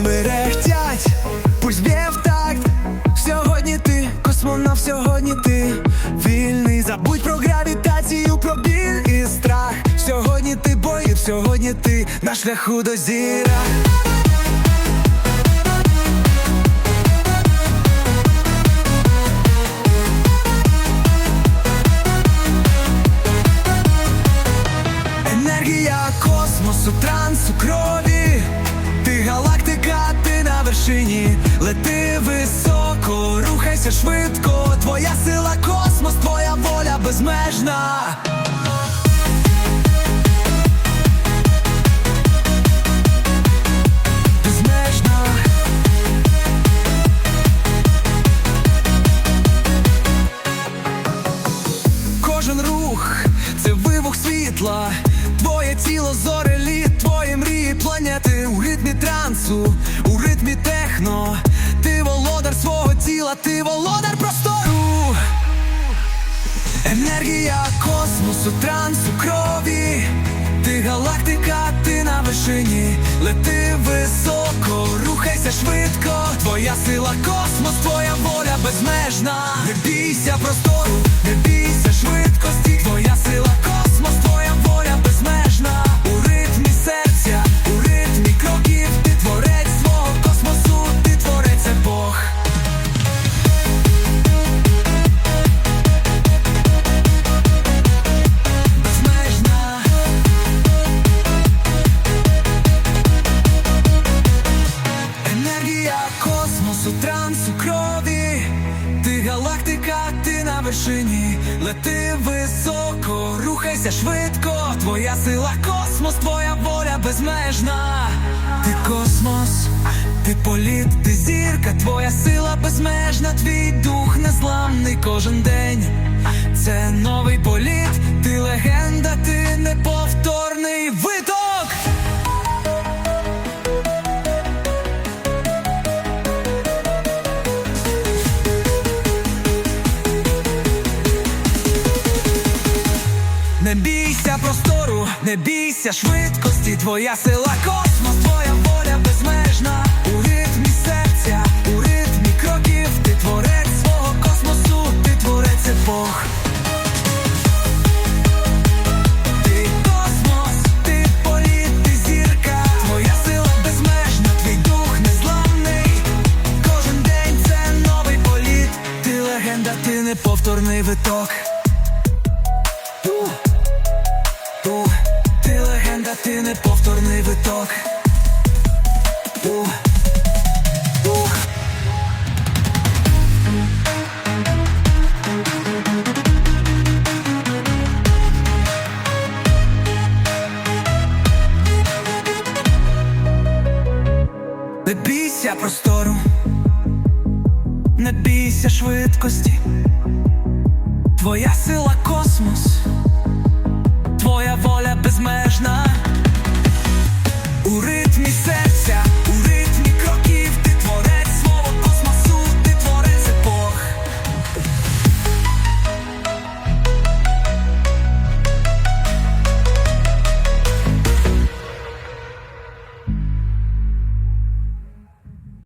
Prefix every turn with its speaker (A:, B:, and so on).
A: Мерехтять, пусть б'є в такт. Сьогодні ти, космонавт, сьогодні ти. Вільний, забудь про гравітацію, про і страх. Сьогодні ти боїв, сьогодні ти на шляху до зіра Лети високо, рухайся швидко. Твоя сила космос, твоя воля безмежна. Світла, твоє тіло зорелі, твої мрії планети у ритмі трансу, у ритмі техно. Ти володар простору. Енергія космосу, трансу крові. Ти галактика, ти на вершині, лети високо, рухайся швидко. Твоя сила космос, твоя воля безмежна. Не бійся простору, вершині, лети високо, рухайся швидко, твоя сила космос, твоя воля безмежна. Ти космос, ти політ, ти зірка, твоя сила безмежна, твій дух незламний кожен день. Це новий політ, ти легенда, ти неповторний не бійся швидкості, твоя сила космос, твоя воля безмежна. У ритмі серця, у ритмі кроків, ти творець свого космосу, ти творець епох. Ти космос, бійся простору, не бійся швидкості. Твоя сила космос твоя воля безмежна.